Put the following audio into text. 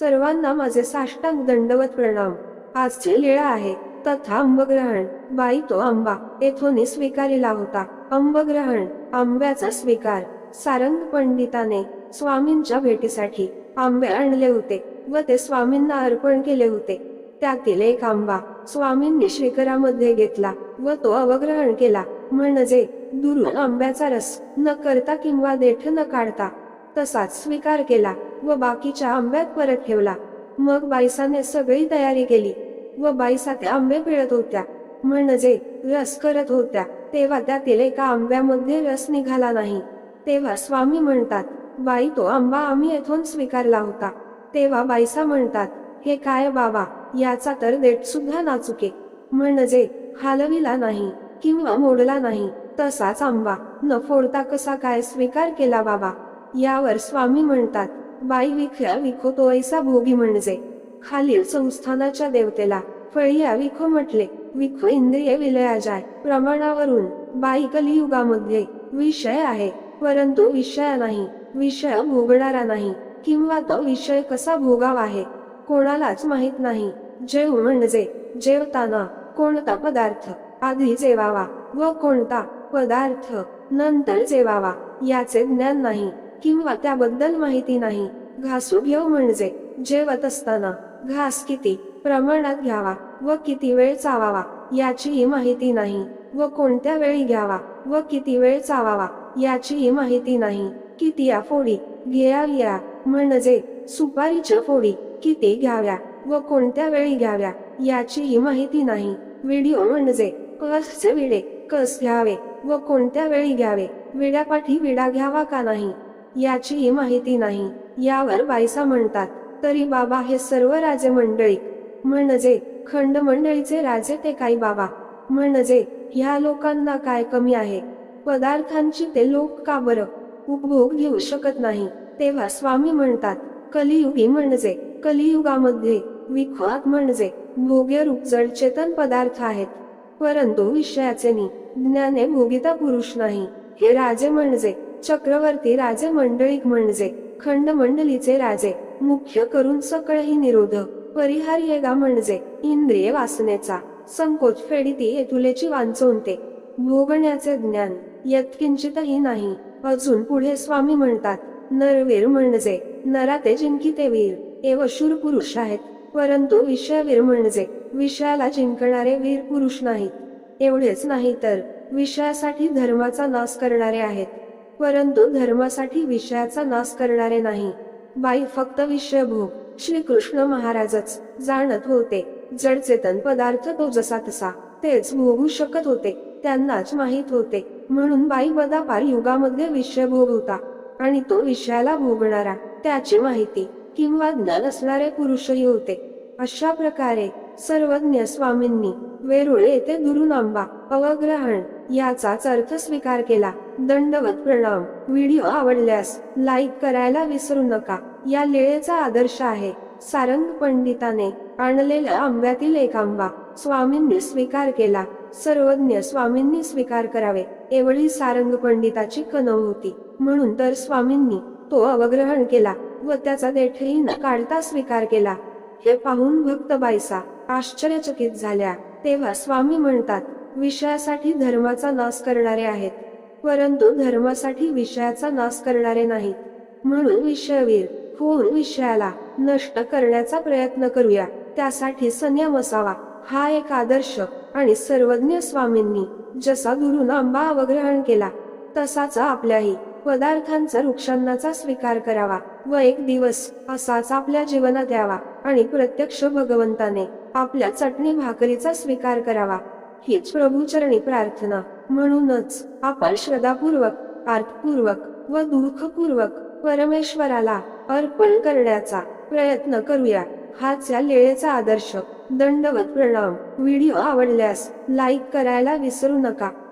सर्वांना माझे साष्टांग दंडवत प्रणाम. आजची लीळा आहे. तथा अंबग्रहण बाई तो आंबा. येथून स्वीकारिला होता. अंबग्रहण आंब्याचा स्वीकार. सारंग पंडिताने स्वामींच्या भेटीसाठी आंबे आणले होते व ते स्वामींना अर्पण केले होते. त्यातील एक आंबा स्वामींनी श्रीकरामध्ये घेतला व तो अवग्रहण केला. म्हणजे दुरून आंब्याचा रस न करता किंवा देठ न काढता तसाच स्वीकार केला व बाकीच्या आंब्यात परत ठेवला. मग बाईसाने सगळी तयारी केली व बाईसा ते आंबे पिळत होत्या. म्हणजे रस करत होत्या तेव्हा त्यातील एका आंब्यामध्ये रस निघाला नाही. तेव्हा स्वामी म्हणतात बाई तो आंबा आम्ही येथून स्वीकारला होता. तेव्हा बाईसा म्हणतात हे काय बाबा याचा तर देठ सुद्धा नाचुके. म्हणजे हालविला नाही किंवा मोडला नाही तसाच आंबा न फोडता कसा काय स्वीकार केला बाबा? यावर स्वामी म्हणतात बाई विख्या विखो तो ऐसा भोगी म्हणजे. खालील संस्थानाच्या देवतेला फळिया विखो म्हटले. विखो इंद्रिय विलया जाय. प्रमाणावरून बाई कलियुगामध्ये विषय आहे. परंतु विषय नाही. विषय भोगणारा नाही. किंवा तो विषय कसा भोगावा आहे? कोणालाच माहीत नाही. जेव म्हणजे जेवताना कोणता पदार्थ आधी जेवावा व कोणता पदार्थ नंतर जेवावा याचे ज्ञान नाही. किंवा त्याबद्दल माहिती नाही. घासू घेऊ म्हणजे जेवत असताना घास किती प्रमाणात घ्यावा व किती वेळ चावावा याचीही माहिती नाही व कोणत्या वेळी घ्यावा व किती वेळ चावावा याचीही माहिती नाही. किती या फोडी घ्याव्या म्हणजे सुपारीच्या फोडी किती घ्याव्या व कोणत्या वेळी घ्याव्या याचीही माहिती नाही. व्हिडिओ म्हणजे कसचे विडे कस घ्यावे व कोणत्या वेळी घ्यावे विड्यापाठी विडा घ्यावा का नाही? याचीही माहिती नाही. यावर बायसा म्हणतात तरी बाबा हे सर्व राजे मंडळी म्हणजे खंड मंडळीचे राजे ते काही बाबा? म्हणजे ह्या लोकांना काय कमी आहे? पदार्थांची ते लोक का बरं? उपभोग घेऊ शकत नाही. तेव्हा स्वामी म्हणतात कलियुगी म्हणजे कलियुगामध्ये विखवात म्हणजे भोग्य रूप जड चेतन पदार्थ आहेत. परंतु विषयाचे ज्ञाने भोगिता पुरुष नाही. हे राजे म्हणजे चक्रवर्ती राजे मंडळीक म्हणजे खंड मंडलीचे राजे मुख्य करून सकळही निरोध परिहार्यगा म्हणजे इंद्रिय वासनेचा संकोच फेडिती येतुलेची वांचवते. भोगण्याचे ज्ञान यत्किंचितही नाही अजून पुढे स्वामी म्हणतात नरवीर म्हणजे नराते जिंकिते वीर एव शूर पुरुष आहेत परंतु विषयवीर म्हणजे विषयाला जिंकणारे वीर पुरुष नाहीत. एवढेच नाही तर विषयासाठी धर्माचा नाश करणारे आहेत. परंतु धर्मासाठी विषयाचा नाश करणारे नाही. बाई फक्त विषयभोग श्रीकृष्ण महाराजच जाणत होते. जड चेतन पदार्थ तो जसा तसा तेच भोगू शकत होते त्यांनाच माहीत होते. म्हणून बाई बदापार युगामध्ये विषय भोग होता. आणि तो विषयाला भोगणारा त्याची माहिती किंवा ज्ञान असणारे पुरुषही होते. अशा प्रकारे सर्वज्ञ स्वामींनी वेरुळे येथे दुरुनांबा अवग्रहण याचाच अर्थ स्वीकार केला. दंडवत प्रणाम व्हिडिओ आवडल्यास लाईक करायला विसरू नका. या लेळेचा आदर्श आहे. सारंग पंडिताने आणलेल्या आंब्यातील एक आंबा स्वामींनी स्वीकार केला. सर्वज्ञ स्वामींनी स्वीकार करावे. एवढी सारंग पंडिताची कनव होती. म्हणून तर स्वामींनी तो अवग्रहण केला व त्याचा देठही न काढता स्वीकार केला. हे पाहून भक्त बायसा आश्चर्यचकित झाल्या. तेव्हा स्वामी म्हणतात विषयासाठी धर्माचा नाश करणारे आहेत. परंतु धर्मासाठी विषयाचा नाश करणारे नाहीत. म्हणून विषयवीर होऊन विषयाला नष्ट करण्याचा प्रयत्न करूया. त्यासाठी संयम असावा. हा एक आदर्श आणि सर्वज्ञ स्वामींनी जसा दुरून आंबा अवग्रहण केला तसाच आपल्याही पदार्थांचा वृक्षांनाचा स्वीकार करावा व एक दिवस असाच आपल्या जीवनात यावा आणि प्रत्यक्ष भगवंताने आपल्या चटणी भाकरीचा स्वीकार करावा. हीच प्रभूचरणी प्रार्थना. म्हणूनच आपण श्रद्धापूर्वक अर्थपूर्वक व दुःखपूर्वक परमेश्वराला अर्पण करण्याचा प्रयत्न करूया. हाच या लेळेचा आदर्श. दंडवत प्रणाम. व्हिडिओ आवडल्यास लाईक करायला विसरू नका.